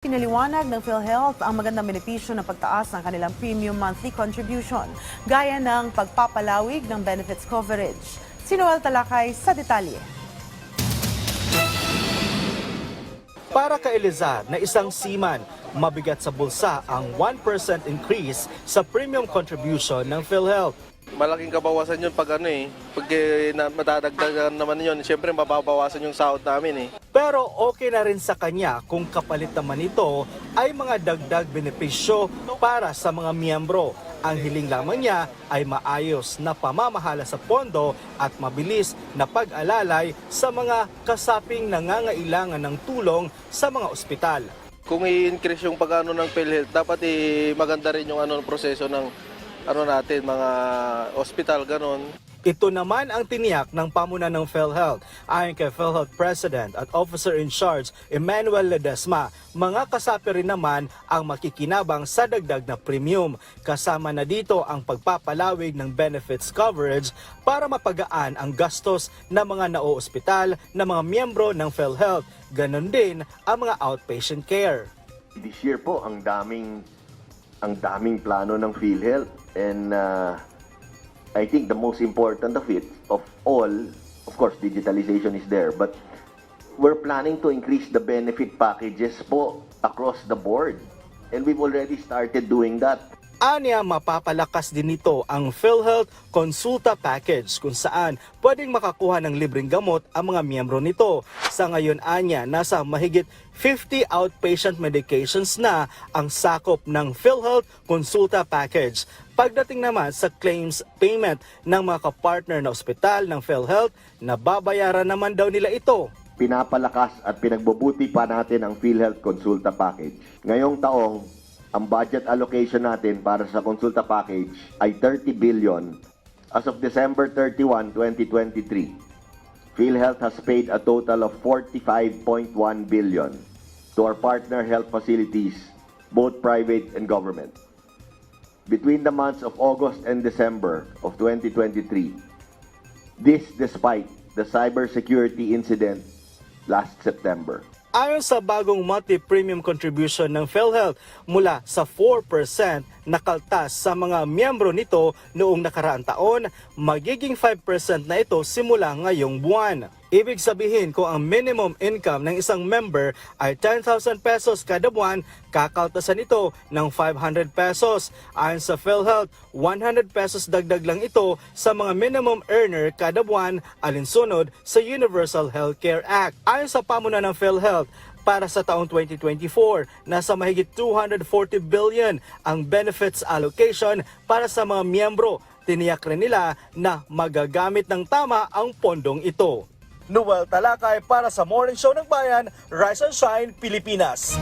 Pinaliwanag ng PhilHealth ang magandang benepisyo ng pagtaas ng kanilang premium monthly contribution, gaya ng pagpapalawig ng benefits coverage. Si Noel Talakay sa detalye. Para kay Elizar na isang seaman, mabigat sa bulsa ang 1% increase sa premium contribution ng PhilHealth. Malaking kabawasan yun pag ano eh. Pag eh, na, matadagdagan naman yun, siyempre mababawasan yung sahod namin eh. Pero okay na rin sa kanya kung kapalit naman ito ay mga dagdag benepisyo para sa mga miyembro. Ang hiling lamang niya ay maayos na pamamahala sa pondo at mabilis na pag-alalay sa mga kasaping nangangailangan ng tulong sa mga ospital. Kung i-increase yung pag-ano ng PhilHealth, dapat eh, maganda rin yung ano, proseso ng ano natin, mga hospital, ganon. Ito naman ang tiniyak ng pamuna ng PhilHealth. Ayon kay PhilHealth President at Officer in Charge Emmanuel Ledesma, mga kasapi rin naman ang makikinabang sa dagdag na premium. Kasama na dito ang pagpapalawig ng benefits coverage para mapagaan ang gastos ng mga naoospital na mga miyembro ng PhilHealth. Ganon din ang mga outpatient care. This year po, ang daming ang daming plano ng PhilHealth and uh, I think the most important of it, of all, of course, digitalization is there, but we're planning to increase the benefit packages po across the board. And we've already started doing that. Anya, mapapalakas din nito ang PhilHealth Consulta Package kung saan pwedeng makakuha ng libreng gamot ang mga miyembro nito. Sa ngayon, Anya, nasa mahigit 50 outpatient medications na ang sakop ng PhilHealth Consulta Package. Pagdating naman sa claims payment ng mga kapartner na ospital ng PhilHealth, nababayaran naman daw nila ito. Pinapalakas at pinagbubuti pa natin ang PhilHealth Consulta Package. Ngayong taong, ang budget allocation natin para sa Consulta Package ay 30 billion. As of December 31, 2023, PhilHealth has paid a total of 45.1 billion to our partner health facilities, both private and government. Between the months of August and December of 2023, this despite the cybersecurity incident last September. Ayon sa bagong monthly premium contribution ng PhilHealth mula sa 4% na kaltas sa mga miyembro nito noong nakaraang taon, magiging 5% na ito simula ngayong buwan. Ibig sabihin kung ang minimum income ng isang member ay 10,000 pesos kada buwan, kakaltasan ito ng 500 pesos. Ayon sa PhilHealth, 100 pesos dagdag lang ito sa mga minimum earner kada buwan alinsunod sa Universal Healthcare Act. Ayon sa pamuna ng PhilHealth, para sa taong 2024, nasa mahigit 240 billion ang benefits allocation para sa mga miyembro. Tiniyak rin nila na magagamit ng tama ang pondong ito. Noel Talakay para sa Morning Show ng Bayan, Rise and Shine, Pilipinas.